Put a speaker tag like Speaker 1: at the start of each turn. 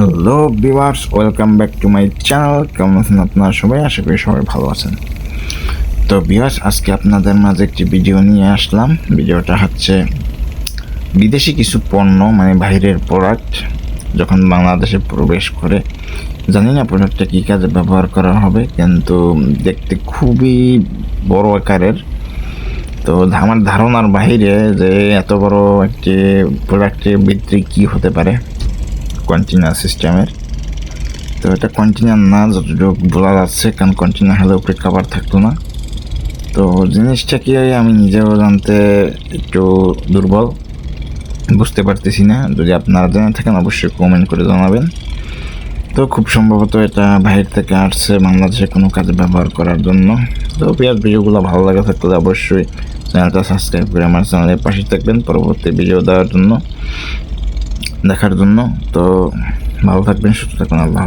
Speaker 1: Hello viewers welcome back to my channel কেমন আছেন আপনারা সবাই? আশা করি সবাই ভালো আছেন। তো ভিউয়ার্স আজকে আপনাদের মাঝে একটি ভিডিও নিয়ে আসলাম। ভিডিওটা হচ্ছে বিদেশি কিছু পণ্য মানে বাইরের প্রোডাক্ট যখন বাংলাদেশে প্রবেশ করে। জানি না প্রোডাক্টটা কী কাজে ব্যবহার করা হবে, কিন্তু দেখতে খুবই বড় আকারের। তো আমার ধারণার বাইরে যে এত বড় একটি প্রোডাক্টের ভিতরে কী হতে পারে? কন্টেনার সিস্টেমের তো এটা কন্টেনার না, যতটুকু বলা যাচ্ছে কারণ কন্টেনার হলে উপরে কাভার থাকতো না। তো জিনিসটা কি আমি নিজেও জানতে একটু দুর্বল, বুঝতে পারতেছি না। যদি আপনারা জেনে থাকেন, অবশ্যই কমেন্ট করে জানাবেন। তো খুব সম্ভবত এটা বাইরে থেকে আসছে বাংলাদেশে কোনো কাজে ব্যবহার করার জন্য। তো পেঁয়াজ ভিডিওগুলো ভালো লাগে থাকলে অবশ্যই চ্যানেলটা সাবস্ক্রাইব করে আমার চ্যানেলের পাশে থাকবেন পরবর্তী ভিডিও দেওয়ার জন্য। দেখার জন্য তো ভালো থাকবেন সুস্থ থাকবেন আল্লাহ।